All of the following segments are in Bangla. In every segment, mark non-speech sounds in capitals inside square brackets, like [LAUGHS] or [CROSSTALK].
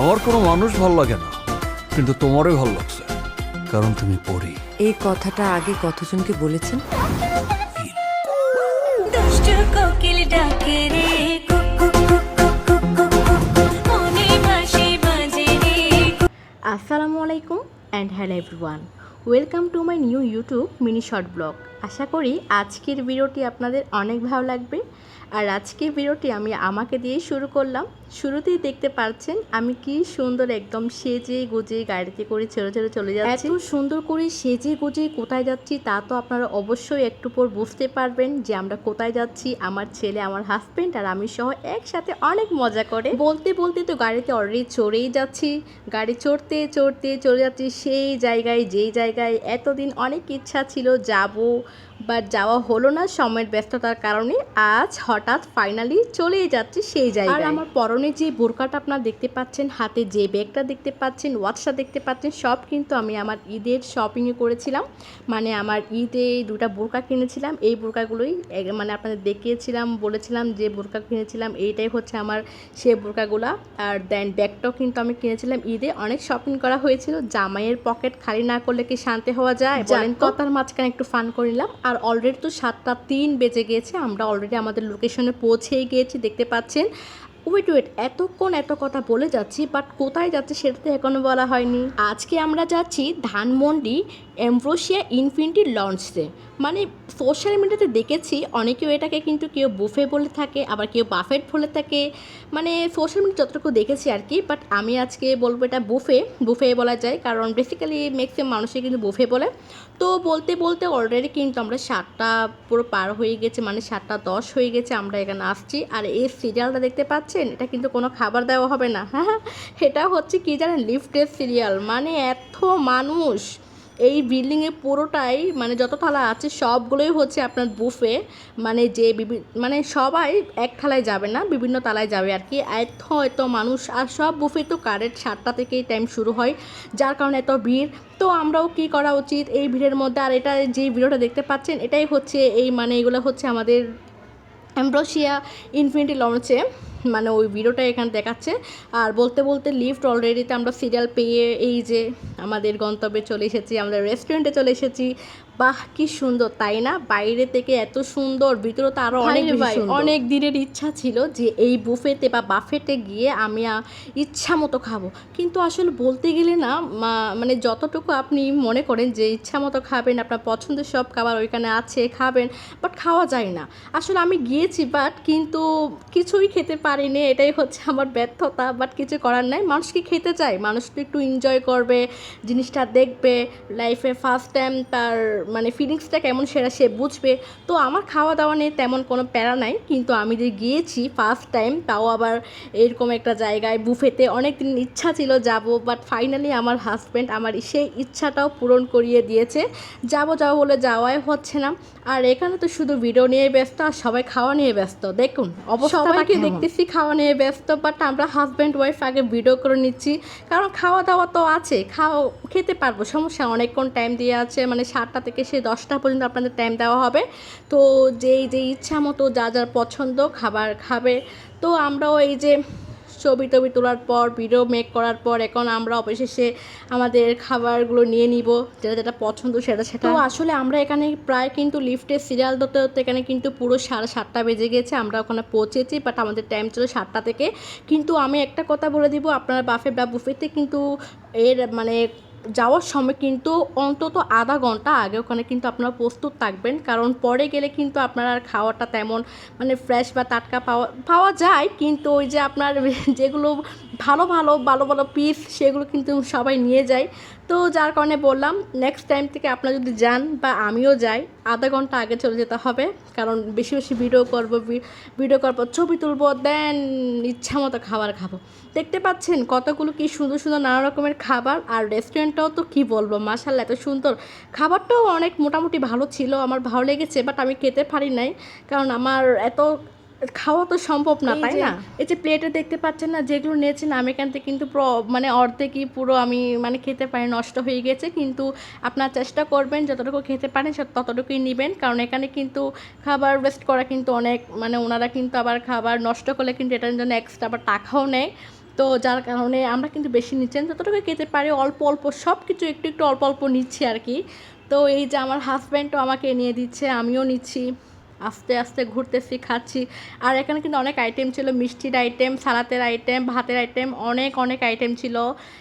আমার কোনো মানুষ ভালো লাগে না কিন্তু তোমারই ভালো লাগছে কারণ তুমি পড়ি এই কথাটা আগে কতজনকে বলেছেন দুষ্ট রে আসসালামু আলাইকুম and hello everyone welcome to my new YouTube mini short blog আশা করি আজকের ভিডিওটি আপনাদের অনেক ভালো লাগবে। আর আজকের ভিডিওটি আমি আমাকে দিয়ে শুরু করলাম। শুরুতেই দেখতে পাচ্ছেন আমি কি সুন্দর একদম সেজে গুজে গাড়িতে করে ছেড়ে ছেড়ে চলে যাচ্ছি। এত সুন্দর করে সেজে গুজে কোথায় যাচ্ছি তা তো আপনারা অবশ্যই একটু পর বুঝতে পারবেন যে আমরা কোথায় যাচ্ছি, আমার ছেলে, আমার হাজব্যান্ড আর আমি সহ একসাথে অনেক মজা করে। বলতে বলতে তো গাড়িতে অলরেডি চড়েই যাচ্ছি। গাড়ি চড়তে চড়তে চলে যাচ্ছি সেই জায়গায়, যেই জায়গায় এতদিন অনেক ইচ্ছা ছিল যাব বাট যাওয়া হলো না সময়ের ব্যস্ততার কারণে আজ হঠাৎ ফাইনালি চলেই যাচ্ছি সেই জায়গায়। আর আমার পরনে যে বোরকাটা আপনারা দেখতে পাচ্ছেন হাতে যে ব্যাগটা দেখতে পাচ্ছেন ওয়াচটা দেখতে পাচ্ছেন সব কিন্তু আমি আমার ঈদের শপিংয়ে করেছিলাম। মানে আমার ঈদে দুটা বোরকা কিনেছিলাম। এই বোরকাগুলোই মানে আপনাদের দেখিয়েছিলাম বলেছিলাম যে বোরকা কিনেছিলাম এইটাই হচ্ছে আমার সে বোরকাগুলা। আর দেন ব্যাগটাও কিন্তু আমি কিনেছিলাম ঈদে। অনেক শপিং করা হয়েছিল। জামাইয়ের পকেট খালি না করলে কি শান্তি হওয়া যায় বলেন? কথার মাঝখানে একটু ফান করে নিলাম। আর অলরেডি তো সাতটা তিন বেজে গেছে, আমরা অলরেডি আমাদের লোকেশনে পৌঁছেই গিয়েছি দেখতে পাচ্ছেন। ওয়েট ওয়েট এতক্ষণ এত কথা বলে যাচ্ছি বাট কোথায় যাচ্ছে সেটা তো এখনও বলা হয়নি। আজকে আমরা যাচ্ছি ধানমন্ডি এমব্রোসিয়া ইনফিনিটি লঞ্চে। মানে সোশ্যাল মিডিয়াতে দেখেছি, অনেকেও এটাকে কিন্তু কেউ বুফে বলে থাকে, আবার কেউ বাফেট বলে থাকে। মানে সোশ্যাল মিডিয়া যতটুকু দেখেছি আর কি বাট আমি আজকে বলব এটা বুফে বুফে বলা যায়, কারণ বেসিক্যালি ম্যাক্সিমাম মানুষই কিন্তু বুফে বলে। তো বলতে বলতে অলরেডি কিন্তু আমরা সাতটা পুরো পার হয়ে গেছে মানে সাতটা দশ হয়ে গেছে, আমরা এখানে আসছি। আর এই সিরিয়ালটা দেখতে পাচ্ছেন এটা কিন্তু কোনো খাবার দেওয়া হবে না। হ্যাঁ হ্যাঁ। এটা হচ্ছে কি জানেন? লিফটের সিরিয়াল। মানে এত মানুষ এই বিল্ডিংয়ে পুরোটাই মানে যত থালা আছে সবগুলোই হচ্ছে আপনার বুফে। মানে যে মানে সবাই এক থালায় যাবে না, বিভিন্ন তালায় যাবে আর কি। এত এত মানুষ। আর সব বুফে তো কারেক্ট সাতটা থেকেই টাইম শুরু হয়, যার কারণে এত ভিড়। তো আমরাও কি করা উচিত এই ভিড়ের মধ্যে? আর এটা যে ভিডিওটা দেখতে পাচ্ছেন, এটাই হচ্ছে এই মানে এগুলো হচ্ছে আমাদের অ্যাম্ব্রোসিয়া ইনফিনিটি লঞ্চে। [LAUGHS] মানে ওই ভিডিওটা এখানে দেখাচ্ছে। আর বলতে বলতে লিফট অলরেডিতে আমরা সিরিয়াল পেয়ে এই যে আমাদের গন্তব্যে চলে এসেছি আমাদের রেস্টুরেন্টে চলে এসেছি। বাহ কি সুন্দর তাই না? বাইরে থেকে এত সুন্দর ভিতরে তো আরও অনেক। অনেক দিনের ইচ্ছা ছিল যে এই বুফেতে বা বাফেটে গিয়ে আমি ইচ্ছা মতো খাব। কিন্তু আসলে বলতে গেলে না মানে যতটুকু আপনি মনে করেন যে ইচ্ছা মতো খাবেন আপনার পছন্দের সব খাবার ওইখানে আছে খাবেন বাট খাওয়া যায় না। আসলে আমি গিয়েছি বাট কিন্তু কিছুই খেতে পারিনি এটাই হচ্ছে আমার ব্যর্থতা বাট কিছু করার নাই। মানুষ কি খেতে চায়? মানুষ একটু এনজয় করবে জিনিসটা দেখবে লাইফে ফার্স্ট টাইম তার মানে ফিলিংসটা কেমন সেটা সে বুঝবে। তো আমার খাওয়া দাওয়া নিয়ে তেমন কোনো প্যারা নাই কিন্তু আমি যে গিয়েছি ফার্স্ট টাইম তাও আবার এরকম একটা জায়গায় বুফেতে অনেক দিন ইচ্ছা ছিল যাব বাট ফাইনালি আমার হাজব্যান্ড আমার সেই ইচ্ছাটাও পূরণ করিয়ে দিয়েছে। যাব যাব বলে যাওয়াই হচ্ছে না। আর এখানে তো শুধু ভিডিও নিয়ে ব্যস্ত আর সবাই খাওয়া নিয়ে ব্যস্ত। দেখুন সবাইকে? দেখতেছি খাওয়া নিয়ে ব্যস্ত বাট আমরা হাজব্যান্ড ওয়াইফ আগে ভিডিও করে নিচ্ছি। কারণ খাওয়া দাওয়া তো আছে খাওয়া খেতে পারব সমস্যা অনেকক্ষণ টাইম দিয়ে আছে মানে সাতটা থেকে সে দশটা পর্যন্ত আপনাদের টাইম দেওয়া হবে। তো যেই যে ইচ্ছা মতো যা যার পছন্দ খাবার খাবে। তো আমরাও এই যে ছবি টবি তোলার পর ভিডিও মেক করার পর এখন আমরা অবশেষে আমাদের খাবারগুলো নিয়ে নিব যেটা যেটা পছন্দ সেটা সেটা। তো আসলে আমরা এখানে প্রায় কিন্তু লিফটের সিরিয়াল ধরতে ধরতে এখানে কিন্তু পুরো সাড়ে সাতটা বেজে গেছে আমরা ওখানে পৌঁছেছি বাট আমাদের টাইম ছিল সাতটা থেকে। কিন্তু আমি একটা কথা বলে দিব আপনারা বাফে বা বুফেতে কিন্তু এর মানে যাওয়ার সময় কিন্তু অন্তত আধা ঘণ্টা আগে ওখানে কিন্তু আপনারা প্রস্তুত থাকবেন। কারণ পরে গেলে কিন্তু আপনার আর খাওয়াটা তেমন মানে ফ্রেশ বা টাটকা পাওয়া পাওয়া যায়। কিন্তু ওই যে আপনার [LAUGHS] যেগুলো ভালো ভালো ভালো ভালো পিস সেগুলো কিন্তু সবাই নিয়ে যায়। তো যার কারণে বললাম নেক্সট টাইম থেকে আপনারা যদি যান বা আমিও যাই, আধা ঘণ্টা আগে চলে যেতে হবে। কারণ বেশি বেশি ভিডিও করব ভিডিও করব, ছবি তুলবো দেন ইচ্ছা মতো খাবার খাব। দেখতে পাচ্ছেন কতগুলো কি সুন্দর সুন্দর নানা রকমের খাবার, আর রেস্টুরেন্টটাও তো কি বলব মাসাল্লাহ এত সুন্দর। খাবারটাও অনেক মোটামুটি ভালো ছিল, আমার ভালো লেগেছে বাট আমি খেতে পারি নাই। কারণ আমার এত খাওয়া তো সম্ভব না তাই না? এই যে প্লেটে দেখতে পাচ্ছেন না যেগুলো নিয়েছেন আমি এখান থেকে কিন্তু মানে অর্ধেকই পুরো আমি মানে খেতে পারি নষ্ট হয়ে গেছে। কিন্তু আপনার চেষ্টা করবেন যতটুকু খেতে পারেন ততটুকুই নেবেন। কারণ এখানে কিন্তু খাবার ওয়েস্ট করা কিন্তু অনেক মানে ওনারা কিন্তু আবার খাবার নষ্ট করলে কিন্তু এটার জন্য এক্সট্রা আবার টাকাও নেয়। তো যার কারণে আমরা কিন্তু বেশি নিচ্ছেন যতটুকু খেতে পারি অল্প অল্প সব কিছু একটু একটু অল্প অল্প নিচ্ছি আর কি। তো এই যে আমার হাজব্যান্ডও আমাকে নিয়ে দিচ্ছে আমিও নিচ্ছি। আস্তে আস্তে ঘুরতেছি, খাচ্ছি। আর এখানে কিন্তু অনেক আইটেম ছিল, মিষ্টির আইটেম সালাতের আইটেম ভাতের আইটেম অনেক অনেক আইটেম ছিল।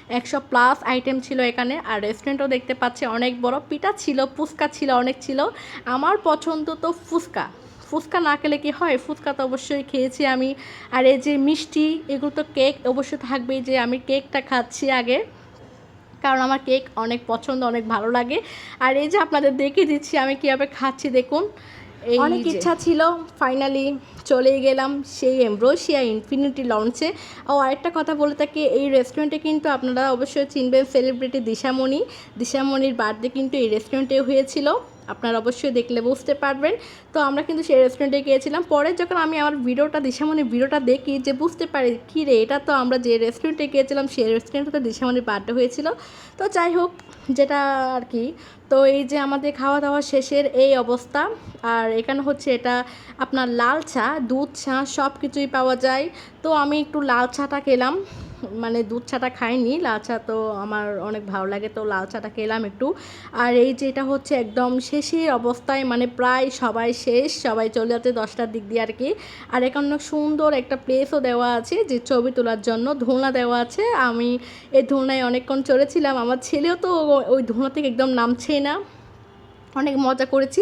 একশো প্লাস আইটেম ছিল এখানে। আর রেস্টুরেন্টও দেখতে পাচ্ছি, অনেক বড়। পিঠা ছিল, ফুচকা ছিল, অনেক ছিল। আমার পছন্দ তো ফুচকা। ফুচকা না খেলে কি হয়? ফুচকা তো অবশ্যই খেয়েছি আমি। আর এই যে মিষ্টি, এগুলো তো কেক অবশ্যই থাকবেই যে আমি কেকটা খাচ্ছি আগে। কারণ আমার কেক অনেক পছন্দ, অনেক ভালো লাগে। আর এই যে আপনাদের দেখে দিচ্ছি, আমি কীভাবে খাচ্ছি, দেখুন। অনেক ইচ্ছা ছিল ফাইনালি চলে গেলাম সেই এমব্রোশিয়া ইনফিনিটি লঞ্চে ও আরেকটা কথা বলে থাকি এই রেস্টুরেন্টে কিন্তু আপনারা অবশ্যই চিনবেন সেলিব্রিটি দিশামণি। দিশামণির বার্থডে কিন্তু এই রেস্টুরেন্টে হয়েছিল। আপনারা অবশ্যই দেখলে বুঝতে পারবেন। তো আমরা কিন্তু সেই রেস্টুরেন্টে গিয়েছিলাম। পরে যখন আমি আমার ভিডিওটা দিশামণির ভিডিওটা দেখি যে বুঝতে পারি, কী রে, এটা তো আমরা যে রেস্টুরেন্টে গিয়েছিলাম, সেই রেস্টুরেন্টে দিশামণির বার্থডে হয়েছিল। তো যাই হোক, যেটা আর কি, তো এই যে আমাদের খাওয়া দাওয়া শেষের এই অবস্থা, আর এখানে হচ্ছে এটা আপনার লাল চা, দুধ চা সব কিছুই পাওয়া যায়। তো আমি একটু লাল চাটা খেলাম। মানে দুধ চাটা খাইনি লাল চা তো আমার অনেক ভালো লাগে, তো লাল চাটা খেলাম একটু। আর এই যে এটা হচ্ছে একদম শেষের অবস্থায় মানে প্রায় সবাই শেষ, সবাই চলে যাচ্ছে দশটার দিক দিয়ে আর কি আর এখানে সুন্দর একটা প্লেসও দেওয়া আছে, যে ছবি তোলার জন্য ধোলনা দেওয়া আছে। আমি এই ধোলনায় অনেকক্ষণ চড়েছিলাম, আমার ছেলেও তো ওই ধোলনা থেকে একদম নামছেই না। অনেক মজা করেছি।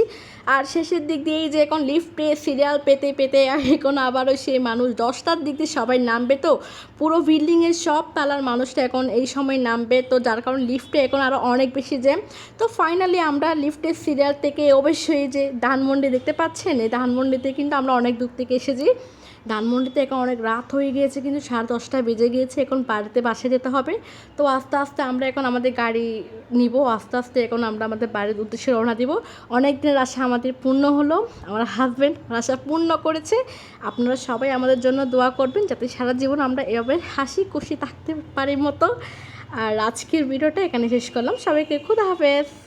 আর শেষের দিক দিয়ে যে এখন লিফটে সিরিয়াল পেতে পেতে এখন আবারও সেই মানুষ দশটার দিক দিয়ে সবাই নামবে তো? পুরো বিল্ডিংয়ের সব তালার মানুষটা এখন এই সময় নামবে তো? যার কারণে লিফটে এখন আরও অনেক বেশি জ্যাম তো ফাইনালি আমরা লিফটের সিরিয়াল থেকে অবশ্যই যে ধানমন্ডি দেখতে পাচ্ছেন? এই ধানমন্ডিতে কিন্তু আমরা অনেক দূর থেকে এসেছি। ধানমন্ডিতে এখন অনেক রাত হয়ে গিয়েছে কিন্তু সাড়ে দশটা বেজে গিয়েছে, এখন বাড়িতে বাসে যেতে হবে। তো আস্তে আস্তে আমরা এখন আমাদের গাড়ি নিব। আস্তে আস্তে এখন আমরা আমাদের বাড়ির উদ্দেশ্যে রওনা দিব। অনেক দিনের আশা আমাদের পূর্ণ হলো। আমার হাজব্যান্ড আশা পূর্ণ করেছে। আপনারা সবাই আমাদের জন্য দোয়া করবেন যাতে সারা জীবন আমরা এভাবে হাসি খুশি থাকতে পারি মতো। আর আজকের ভিডিওটা এখানে শেষ করলাম। সবাইকে খুদা হাফেজ।